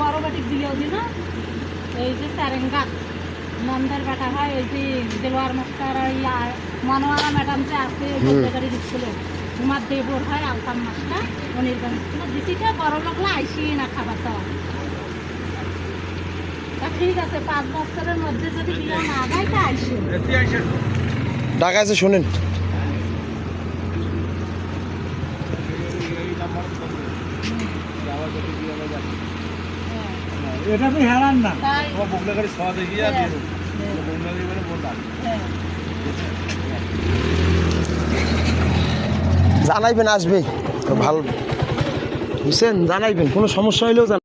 বড় বাটিক দিলেও দিল এই যে স্যারেঙ্গাত নন্দের বেটা হয় ওই যে দেলোয়ার মাস্টার ইয়া মনোয়ারা ম্যাডাম যে আছে গাড়ি দিচ্ছিল তোমার দেবর হয় আলতাম মাস্টার অনির্বাণ ছিল দিদিটা বড় লোকলা আইসি না খাবার দাওয়া তা ঠিক আছে পাঁচ বছরের মধ্যে যদি বিয়ে না যায় তা আইসি। ঢাকা আছে শোনেন। এই নাম্বার আবার যদি বিয়ে যায়। এটা তো হেরান না। সওয়া আর মানে বললাম হ্যাঁ। জানাইবেন আসবে। ভালো বুঝছেন জানাইবেন। কোনো সমস্যা হইলেও।